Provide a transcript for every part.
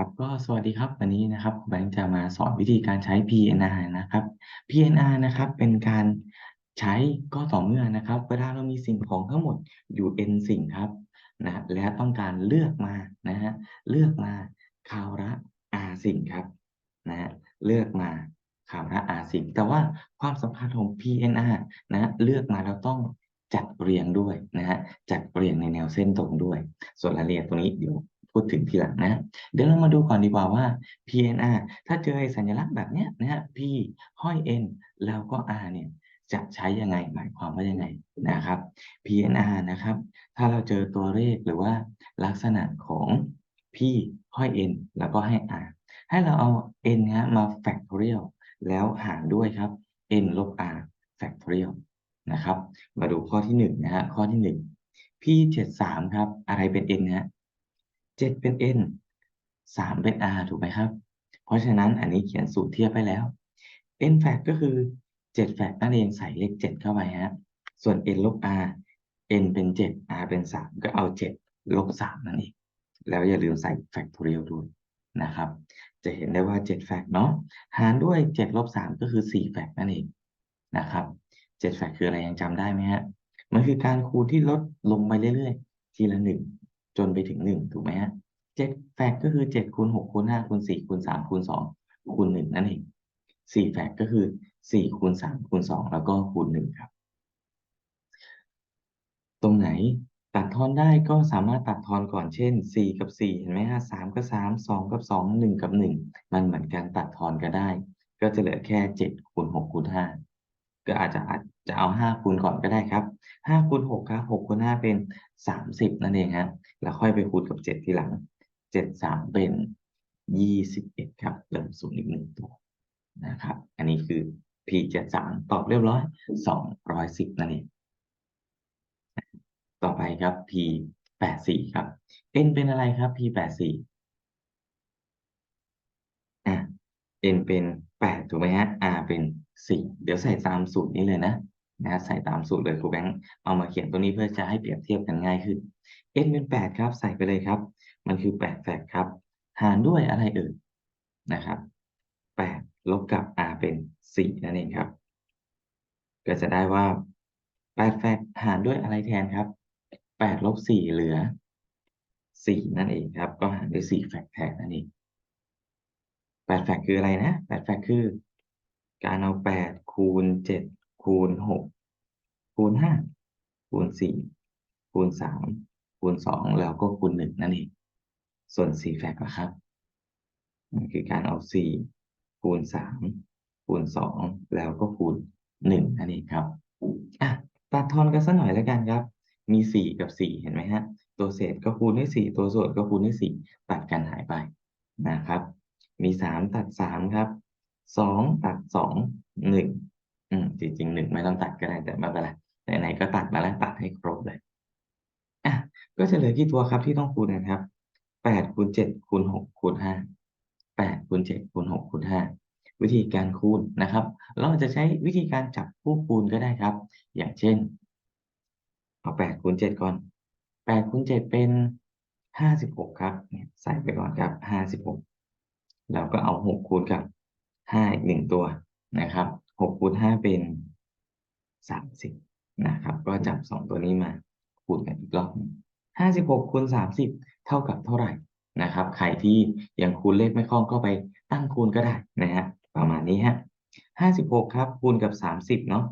ครับก็สวัสดีครับวันนี้นะครับครูแบงค์จะมาสอนวิธีการใช้ PNR นะครับ PNR นะครับเป็นการใช้ก็ต่อเมื่อนะครับ เวลาเรามีสิ่งของทั้งหมดอยู่ n สิ่งครับนะและต้องการเลือกมานะฮะเลือกมาคาวระ r สิ่งครับนะฮะเลือกมาคาวระ r สิ่ง แต่ว่าความสำคัญของ PNR นะเลือกมาแล้วต้องจัดเรียงด้วยนะฮะจัดเรียงในแนวเส้นตรงด้วย ส่วนรายละเอียดตรงนี้เดี๋ยว พูดถึงทีหลังนะ เดี๋ยวเรามาดูก่อนดีกว่าว่า PNR ถ้าเจอสัญลักษณ์แบบเนี้ยนะฮะ P ห้อย N แล้วก็ R เนี่ยจะใช้ยังไงหมายความว่ายังไงนะครับ PNR นะครับ ถ้าเราเจอตัวเลขหรือว่าลักษณะของ P ห้อย N แล้วก็ให้ R ให้เราเอา N นะมา factorial แล้วหารด้วยครับ N ลบ R factorial นะครับ มาดูข้อที่หนึ่งนะฮะข้อที่หนึ่ง P เจ็ดสามครับ อะไรเป็น N นะฮะ เจ็ดเป็น n สามเป็น r ถูกไหมครับ เพราะฉะนั้นอันนี้เขียนสูตรเทียบไปแล้ว n แฟกก็คือเจ็ดแฟกนั่นเองใส่เลขเจ็ดเข้าไปฮะ ส่วน n ลบ r n เป็นเจ็ด r เป็นสามก็เอาเจ็ดลบสามนั่นเอง แล้วอย่าลืมใส่แฟกทอเรียลด้วยนะครับ จะเห็นได้ว่าเจ็ดแฟกเนาะ หารด้วยเจ็ดลบสามก็คือสี่แฟกนั่นเองนะครับเจ็ดแฟกคืออะไรยังจำได้ไหมฮะ มันคือการคูณที่ลดลงไปเรื่อยๆ ทีละหนึ่ง นไปถึงหนึ่งถูกไหมฮะเจ็ดแฟกก็คือเจ็ดคูณหกคูณห้าคูณสี่คูณสามคูณสองคูณหนึ่งนั่นเองสี่แฟกก็คือสี่คูณสามคูณสองแล้วก็คูณหนึ่งครับ ตรงไหนตัดทอนได้ก็สามารถตัดทอนก่อนเช่นสี่กับสี่เห็นไหมฮะสามกับสามสองกับสองหนึ่งกับหนึ่งมันเหมือนกันตัดทอนก็ได้ ก็จะเหลือแค่เจ็ดคูณหกคูณห้า ก็อาจจะอาจจะเอาห้าคูณก่อนก็ได้ครับห้าคูณหกครับหกคูณห้าเป็นสามสิบนั่นเองฮะแล้วค่อยไปคูณกับเจ็ดทีหลังเจ็ดสามเป็นยี่สิบเอ็ดครับเติมศูนย์อีกหนึ่งตัวนะครับ อันนี้คือ p เจ็ดสามตอบเรียบร้อยสองร้อยสิบนั่นเองต่อไปครับ p แปดสี่ครับ n เป็นอะไรครับ p แปดสี่อะ n เป็น แปดถูกไหมฮะ r เป็นสี่เดี๋ยวใส่ตามสูตรนี้เลยนะนะใส่ตามสูตรเลยครูแบงค์เอามาเขียนตัวนี้เพื่อจะให้เปรียบเทียบกันง่ายขึ้น n เป็นแปดครับ ใส่ไปเลยครับ มันคือแปดแฟกครับ หารด้วยอะไรเอ่ยนะครับแปดลบกับ r เป็นสี่นั่นเองครับ ก็จะได้ว่าแปดแฟกหารด้วยอะไรแทนครับแปดลบสี่เหลือสี่นั่นเองครับ ก็หารด้วยสี่แฟกแทนนั่นเอง แปดแฟกคืออะไรนะแปดแฟกคือ การเอาแปดคูณเจ็ดคูณหกคูณห้าคูณสี่คูณสามคูณสองแล้วก็คูณหนึ่งนั่นเองส่วนสี่แฟกนะครับมันคือการเอาสี่คูณสามคูณสองแล้วก็คูณหนึ่งนั่นเองครับอะตัดทอนกันสักหน่อยแล้วกันครับ มีสี่กับสี่เห็นไหมฮะ ตัวเศษก็คูณด้วยสี่ตัวส่วนก็คูณด้วยสี่ตัดกันหายไปนะครับ มีสามตัดสามครับสองตัดสองหนึ่งอืมจริงๆหนึ่งไม่ต้องตัดก็ได้แต่ไม่เป็นไรไหนๆก็ตัดมาแล้วตัดให้ครบเลยอะก็จะเหลือกี่ตัวครับที่ต้องคูณนะครับแปดคูณเจ็ดคูณหกคูณห้าแปดคูณเจ็ดคูณหกคูณห้าวิธีการคูณนะครับ เราจะใช้วิธีการจับคู่คูณก็ได้ครับ อย่างเช่นเอาแปดคูณเจ็ดก่อนแปดคูณเจ็ดเป็นห้าสิบหกครับใส่ไปก่อนครับห้าสิบหก แล้วก็เอาหกคูณกับห้าอีกหนึ่งตัวนะครับหกคูณห้าเป็นสามสิบนะครับ ก็จับสองตัวนี้มาคูณกันอีกรอบห้าสิบหกคูณสามสิบเท่ากับเท่าไหร่นะครับ ใครที่ยังคูณเลขไม่คล่องก็ไปตั้งคูณก็ได้นะฮะประมาณนี้ฮะห้าสิบหกครับคูณกับสามสิบเนาะ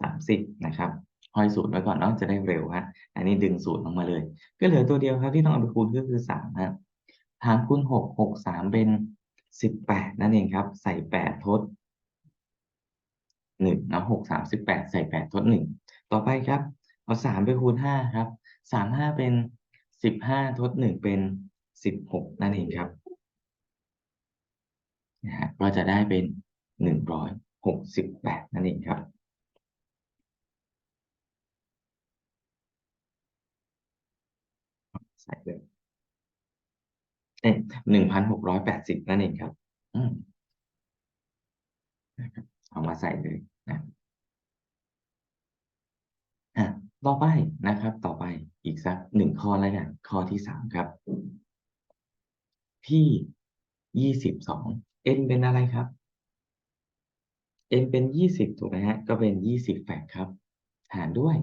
สามสิบนะครับห้อยสูตรไว้ก่อนเนาะจะได้เร็วฮะอันนี้ดึงสูตรออกมาเลย ก็เหลือตัวเดียวครับที่ต้องเอาไปคูณก็คือสามฮะหารคูณหกหกสามเป็น สิบแปดนั่นเองครับ ใส่แปดทดหนึ่งนะหกสามสิบแปดใส่แปดทดหนึ่งต่อไปครับ เอาสามไปคูณห้าครับสามห้าเป็นสิบห้าทดหนึ่งเป็นสิบหกนั่นเองครับนะฮะก็จะได้เป็นหนึ่งร้อยหกสิบแปดนั่นเองครับใส่เลย หนึ่งพันหกร้อยแปดสิบนั่นเองครับอืมนะครับเอามาใส่เลยนะอะต่อไปนะครับ ต่อไปอีกสักหนึ่งข้อแล้วกันข้อที่สามครับพี่ยี่สิบสอง n เป็นอะไรครับ n เป็นยี่สิบถูกไหมฮะ ก็เป็นยี่สิบแฟกครับ หารด้วย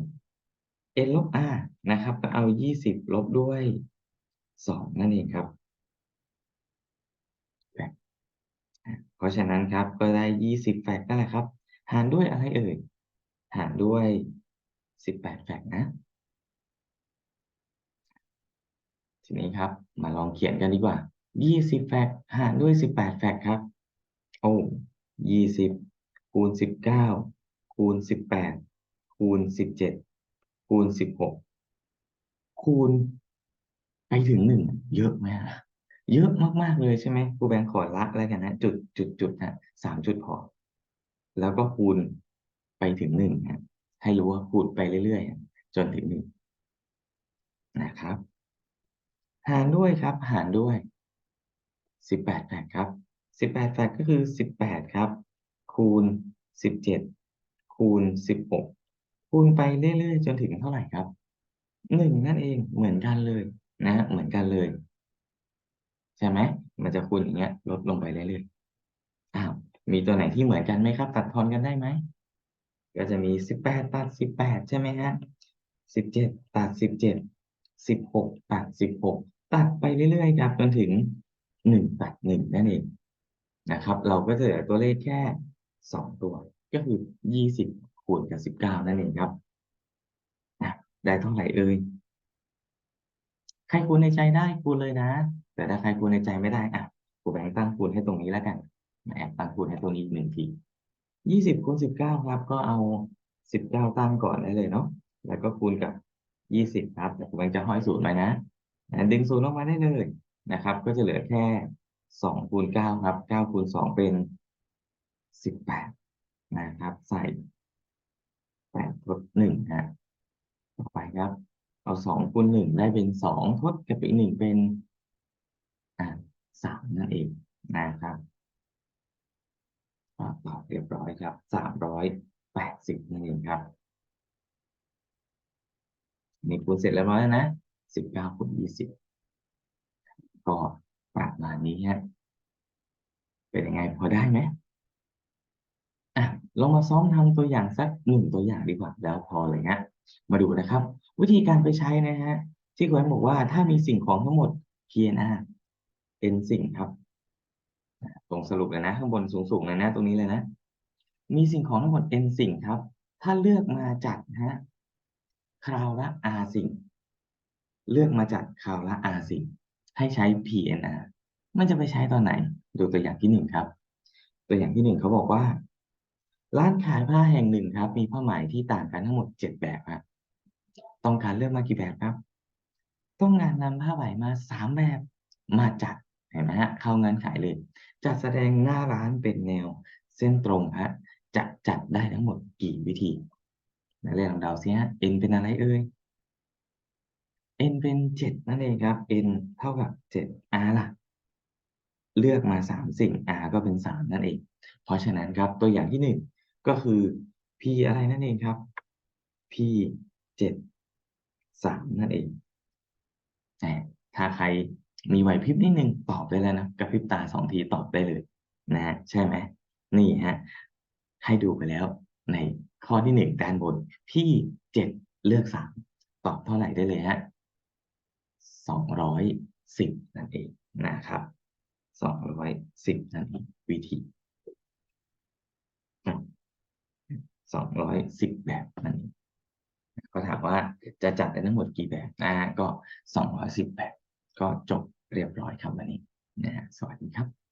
n ลบ r นะครับ ก็เอายี่สิบลบด้วยสองนั่นเองครับแฟกต์อะเพ ราะฉะนั้นครับก็ได้ยี่สิบแฟกต์นั่นแหละครับ หารด้วยอะไรเอ่ย หารด้วยสิบแปดแฟกต์นะ ทีนี้ครับ มาลองเขียนกันดีกว่ายี่สิบแฟกต์หารด้วยสิบแปดแฟกต์ครับ โอ้ยี่สิบคูณสิบเก้าคูณสิบแปดคูณสิบเจ็ดคูณสิบหกคูณไปถึงหนึ่งเยอะไหมฮะ เยอะมากๆเลยใช่ไหมครูแบงค์ขอละแล้วกันนะจุดจุดจุดฮะสามจุดพอ แล้วก็คูณไปถึงหนึ่งฮะให้รู้ว่าคูณไปเรื่อยๆจนถึงหนึ่งนะครับ หารด้วยครับ หารด้วยสิบแปดแฟกต์ครับสิบแปดแฟกต์ก็คือสิบแปดครับ คูณสิบเจ็ดคูณสิบหกคูณไปเรื่อยๆจนถึงเท่าไหร่ครับหนึ่งนั่นเองเหมือนกันเลยนะฮะเหมือนกันเลย ใช่ไหมมันจะคูณอย่างเงี้ย ลดลงไปเรื่อยๆอ้าวมีตัวไหนที่เหมือนกันไหมครับ ตัดทอนกันได้ไหมก็จะมีสิบแปดตัดสิบแปดใช่ไหมฮะสิบเจ็ดตัดสิบเจ็ดสิบหกตัดสิบหกตัดไปเรื่อยๆครับจนถึงหนึ่งตัดหนึ่งนั่นเองนะครับ เราก็จะเหลือตัวเลขแค่สองตัว ก็คือยี่สิบคูณกับสิบเก้านั่นเองครับได้เท่าไหร่เอ่ย ใครคูณในใจได้คูณเลยนะ แต่ถ้าใครคูณในใจไม่ได้อะครูแบงค์ตั้งคูณให้ตรงนี้แล้วกันแอบตั้งคูณให้ตรงนี้อีกหนึ่งทียี่สิบคูณสิบเก้าครับ ก็เอาสิบเก้าตั้งก่อนได้เลยเนาะแล้วก็คูณกับยี่สิบครับแต่ครูแบงค์จะห้อยศูนย์ไว้นะดึงศูนย์ออกมาได้เลยนะครับ ก็จะเหลือแค่สองคูณเก้าครับเก้าคูณสองเป็นสิบแปดนะครับ ใส่แปดทดหนึ่งฮะต่อไปครับ เอาสองคูณหนึ่งได้เป็นสองทดกับอีกหนึ่งเป็นอ่าสามนั่นเองนะครับตอบเรียบร้อยครับสามร้อยแปดสิบนั่นเองครับนี่คูณเสร็จแล้วร้อยนะสิบเก้าคูณยี่สิบก็ประมาณนี้ฮะเป็นยังไงพอได้ไหม อะลองมาซ้อมทำตัวอย่างสักหนึ่งตัวอย่างดีกว่าแล้วพอเลยฮะมาดูนะครับ วิธีการไปใช้นะฮะที่คุณบอกว่าถ้ามีสิ่งของทั้งหมด PNR n สิ่งครับตรงสรุปเลยนะข้างบนสูงๆเลยนะ ตรงนี้เลยนะ มีสิ่งของทั้งหมด n สิ่งครับ ถ้าเลือกมาจากนะฮะคราวละ r สิ่ง เลือกมาจากคราวละ r สิ่ง ให้ใช้ PNR มันจะไปใช้ตอนไหน ดูตัวอย่างที่หนึ่งครับ ตัวอย่างที่หนึ่งเขาบอกว่า ร้านขายผ้าแห่งหนึ่งครับ มีผ้าไหมที่ต่างกันทั้งหมดเจ็ดแบบครับ ต้องการเลือกมากี่แบบครับ ต้องการนำผ้าไหมมาสามแบบมาจัดเห็นไหมฮะเข้างินขายเลย จัดแสดงหน้าร้านเป็นแนวเส้นตรงฮะจะจัดได้ทั้งหมดกี่วิธีนักเรียนลองเดาสิฮะ n เป็นอะไรเอ่ย n เป็นเจ็ดนั่นเองครับ n เท่ากับเจ็ด r ล่ะ เลือกมาสามสิ่ง r ก็เป็นสามนั่นเอง เพราะฉะนั้นครับตัวอย่างที่หนึ่ง ก็คือ p อะไรนั่นเองครับ p เจ็ดสามนั่นเองแต่ถ้าใครมีไหวพริบนิดนึงตอบได้แล้วนะกระพริบตาสองทีตอบได้เลย นะฮะใช่ไหมนี่ฮะให้ดูไปแล้วในข้อที่หนึ่งด้านบน พี่เจ็ดเลือกสามตอบเท่าไหร่ได้เลยฮะสองร้อยสิบนั่นเองนะครับสองร้อยสิบนั่นเองวิธี สองร้อยสิบแบบนั่นก็ถามว่าจะจัดได้ทั้งหมดกี่แบบนะก็สองร้อยสิบแบบ ก็จบเรียบร้อยครับวันนี้นะฮะสวัสดีครับ